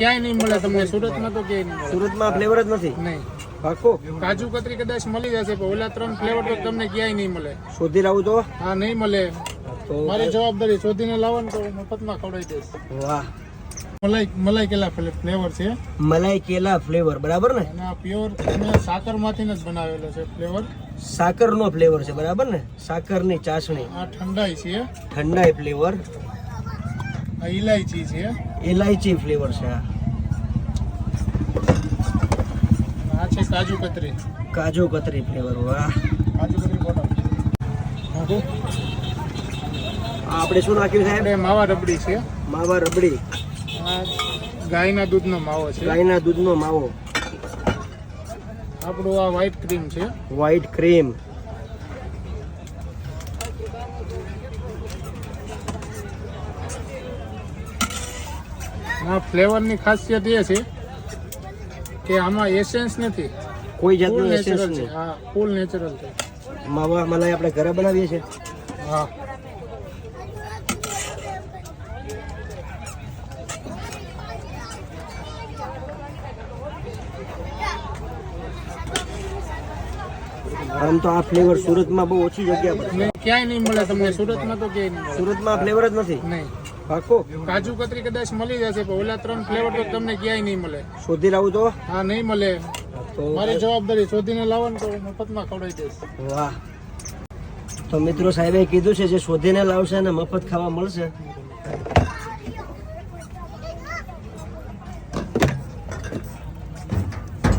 ક્યાંય નહીં મળે તમને સુરતમાં તો ક્યાંય નહીં સુરતમાં ફ્લેવર જ નથી? નહીં. પાકો કાજુ કતરી કદાચ મળી જશે પણ ઓલા ત્રણ ફ્લેવર તો તમને ક્યાંય નહીં મળે. શોધી લાવું તો? હા નહીં મળે. મારી જવાબદારી શોધીને લાવો તો મફતમાં ખવડાવી દઈશ. વાહ. મલાઈ મલાઈ કેલા ફ્લેવર છે? મલાઈ કેલા ફ્લેવર બરાબર ને? અને આ પ્યોર અમે સાકરમાંથી જ બનાવેલો છે ફ્લેવર સાકરનો ફ્લેવર છે બરાબર ને? સાકરની ચાસણી. આ ઠંડાઈ છે. ઠંડાઈ ફ્લેવર ઇલાયચી છે. ઇલાયચી ફ્લેવર છે આ છે કાજુ કતરી. કાજુ કતરી ફ્લેવર વાહ. કાજુ કતરી બોટલ આપણે શું નાખ્યું સાહેબ આપણે માવા રબડી છે. માવા રબડી. આ ગાયના દૂધનો માવો છે. ગાયના દૂધનો માવો. આપણું આ વ્હાઈટ ક્રીમ છે. વ્હાઈટ ક્રીમ આ ફ્લેવરની ખાસિયત એ છે કે આમાં એસેન્સ નથી. કોઈ જાતનું એસેન્સ નથી હા ફૂલ નેચરલ છે. માવા મલાઈ આપણે ઘરે બનાવીએ છીએ? હા. આમ તો આ ફ્લેવર સુરતમાં બહુ ઓછી જગ્યા પર ક્યાંય નહીં મળે તમને. સુરતમાં તો ક્યાંય નહીં સુરતમાં ફ્લેવર જ નથી? નહીં. પાકો? કાજુ કતરી કદાચ મળી જશે પણ ઓલા ત્રણ ફ્લેવર તો તમને ક્યાંય નહીં મળે. શોધી લાવું તો હા નહીં મળે. તો મારી જવાબદારી શોધીને લાવવાનું તો મફતમાં ખવડાવી દઈશ. વાહ. તો મિત્રો સાહેબે કીધું છે જે શોધીને લાવશે અને મફત ખાવા મળશે.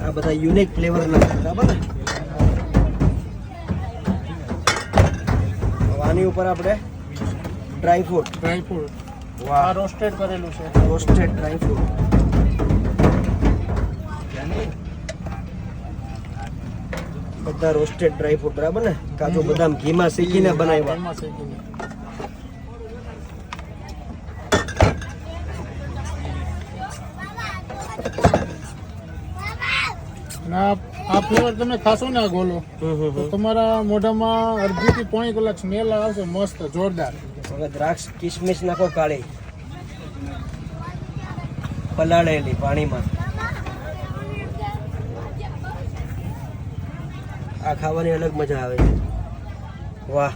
આ બધા યુનિક ફ્લેવર બરાબર ને? આની ઉપર આપણે ડ્રાય ફ્રૂટ ડ્રાય ફ્રૂટ વાહ. રોસ્ટેડ કરેલું છે. Roasted dry fruit. બધા રોસ્ટેડ ડ્રાય ફ્રૂટ બરાબર ને? કાજુ બદામ ઘીમાં શેકીને બનાવ્યા. આ ફ્લેવર તમે ખાશો ને આ ગોલો તો તમારા મોઢામાં અડધી થી પોણી કલાક સ્મેલ આવશે મસ્ત જોરદાર. હવે દ્રાક્ષ કિસમિસ નાખો કાળી. પલાળેલી પાણીમાં. આ ખાવાની અલગ મજા આવે છે. વાહ.